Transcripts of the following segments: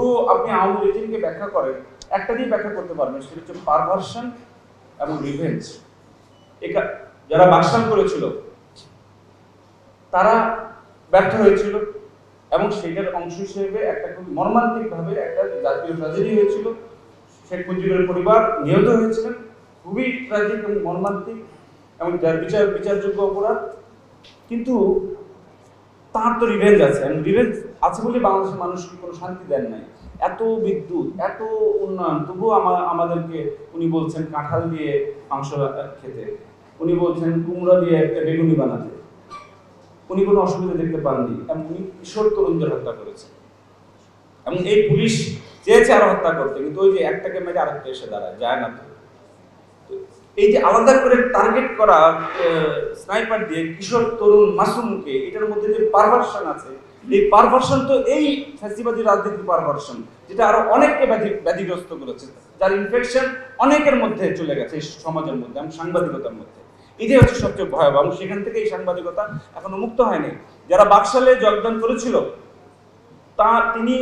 পুরো আপনি আওয়ামী রেজিমকে ব্যাখ্যা করেন, একটা দিয়ে ব্যাখ্যা করতে পারবেন, সেটা হচ্ছে পারভার্সন এবং রিভেঞ্জ একা যারা বাকশাল করেছিল, তারা ব্যর্থ হয়েছিল এবং সেটার অংশ হিসেবে একটা খুব মর্মান্তিকভাবে একটা জাতীয় ট্র্যাজেডি হয়েছিল। শেখ মুজিবের পরিবার নিহত হয়েছিলেন। খুবই ট্র্যাজিক এবং মর্মান্তিক এবং যার বিচার, বিচারযোগ্য অপরাধ। কিন্তু তার তো রিভেঞ্জ আছে। এবং রিভেঞ্জ আছে বলে বাংলাদেশের মানুষকে কোনো শান্তি দেন নাই? এত বিদ্যুৎ, এত উন্নয়ন, তবুও আমা- আমাদেরকে উনি বলছেন কাঁঠাল দিয়ে মাংস খেতে। উনি বলছেন কুমড়া দিয়ে একটা বেগুনি বানাতে। উনি কোনো অসুবিধা দেখতে পাননি এবং উনি কিশোর তরুণদের হত্যা করেছেন। এবং এই পুলিশ চেয়েছে আরও হত্যা করতে, কিন্তু ওই যে একটাকে মেরে আরেকটা এসে দাঁড়ায়, যায় না তো এই যে আলাদা করে টার্গেট করা স্নাইপার দিয়ে কিশোর, তরুণ, মাসুমকে, এটার মধ্যে যে পারভার্সন আছে, এই পারভার্সন তো এই ফ্যাসিবাদী রাজনীতির পারভার্সন যেটা আরও অনেককে ব্যাধি, ব্যাধিগ্রস্ত করেছে, যার ইনফেকশন অনেকের মধ্যে চলে গেছে সমাজের মধ্যে, এবং সাংবাদিকতার মধ্যে। এটাই হচ্ছে সবচেয়ে ভয়াবহ, এবং সেখান থেকে এই সাংবাদিকতা এখনও মুক্ত হয়নি। যারা বাকশালে যোগদান করেছিল, তা তিনি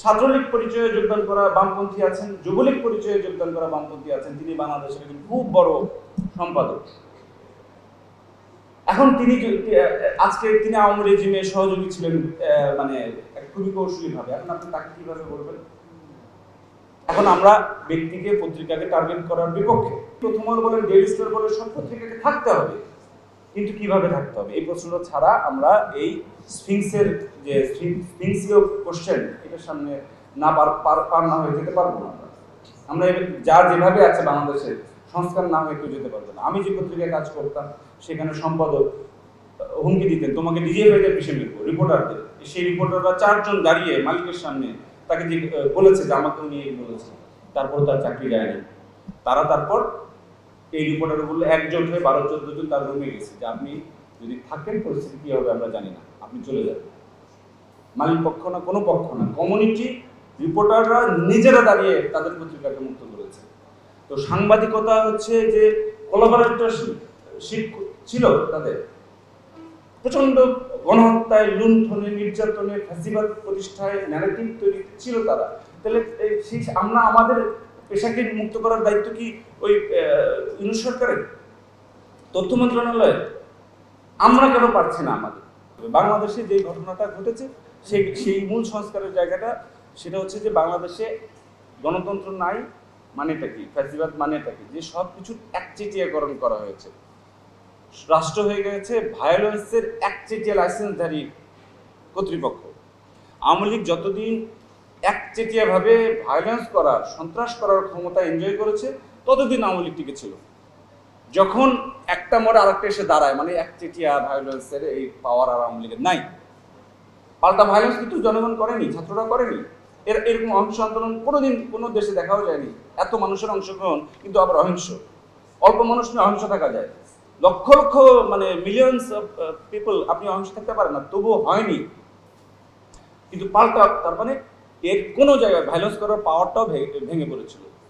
ছাত্রলীগ পরিচয়ে যোগদান করা বামপন্থী আছেন, যুবলীগ পরিচয়ে যোগদান করা বামপন্থী আছেন, তিনি বাংলাদেশের একজন খুব বড় সম্পাদক। এখন তিনি আজকে তিনি আওয়ামী রেজিমে সহযোগী ছিলেন মানে খুবই কৌশলী ভাবে এখন আপনি তাকে কীভাবে বলবেন? এখন আমরা ব্যক্তিকে পত্রিকাকে টার্গেট করার বিপক্ষে। প্রথম বলেন ডেইলি স্টার বলেন, সব পত্রিকাকে থাকতে হবে। কিন্তু কীভাবে থাকতে হবে? এই প্রশ্নটা ছাড়া আমরা এই স্ফিংসের যে স্ফিংসীয় কোশ্চেন এটার সামনে না পার, পার- পার না হয়ে যেতে পারব না আমরা। যা যেভাবে আছে বাংলাদেশে সংস্কার না হয়ে কেউ যেতে পারবে না। আমি যে পত্রিকায় কাজ করতাম, সেখানে সম্পাদক হুমকি দিতেন, তোমাকে নিজে হয়ে পিছিয়ে নেব রিপোর্টারদের সেই রিপোর্টাররা চারজন দাঁড়িয়ে মালিকের সামনে তাকে যে বলেছে যে, আমাকে উনি বলেছে। তারপর তার চাকরি যায়নি তারা তারপর এই রিপোর্টার বলল একজোট হয়ে বারো চোদ্দ জন তার রুমে গেছে। যে আপনি যদি থাকেন, পরিস্থিতি কি হবে আমরা জানি না। আপনি চলে যাবেন মালিক পক্ষ না, কোনো পক্ষ না কমিউনিটি রিপোর্টাররা নিজেরা দাঁড়িয়ে তাদের পত্রিকাকে মুক্ত করেছে। তো সাংবাদিকতা হচ্ছে যে কোলাবোরেটরশিপ ছিল তাদের। প্রচণ্ড গণহত্যায়, লুণ্ঠনে, নির্যাতনে, ফ্যাসিবাদ প্রতিষ্ঠায় ন্যারেটিভ তৈরি ছিল তারা। তাহলে সেই, আমরা আমাদের পেশাকে মুক্ত করার দায়িত্ব কি ওই ইউনুস সরকারের? তথ্য মন্ত্রণালয়ের। আমরা কেন পারছি না আমাদের? বাংলাদেশে যে ঘটনাটা ঘটেছে, সেই সেই মূল সংস্কারের জায়গাটা সেটা হচ্ছে যে বাংলাদেশে গণতন্ত্র নাই মানেটা কি? ফ্যাসিবাদ মানেটা কি? যে সব কিছুর একচেটিয়াকরণ করা হয়েছে। রাষ্ট্র হয়ে গেছে ভায়োলেন্সের একচেটিয়া লাইসেন্সধারী কর্তৃপক্ষ। আওয়ামী লীগ যতদিন একচেটিয়াভাবে ভায়োলেন্স করার, সন্ত্রাস করার ক্ষমতা এনজয় করেছে, ততদিন আওয়ামী লীগ টিকে ছিল। যখন একটা মোড়ে আরেকটা এসে দাঁড়ায় মানে একচেটিয়া ভায়োলেন্সের এই পাওয়ার আর আওয়ামী লীগের নাই। পাল্টা ভায়োলেন্স কিন্তু জনগণ করেনি, ছাত্ররা করেনি। এর, এরকম অহিংস আন্দোলন কোনোদিন কোনো দেশে দেখাও যায়নি। এত মানুষের অংশগ্রহণ কিন্তু আবার অহিংস। অল্প মানুষ নিয়ে অহিংস থাকা যায়। লক্ষ লক্ষ মানে মিলিয়নস অফ পিপল আপনি অহিংস থাকতে পারেন না, তবুও হয়নি। কিন্তু পাল্টা, তার মানে এর কোনো জায়গায় ভায়োলেন্স করার পাওয়ারটাও ভেঙে পড়েছিল।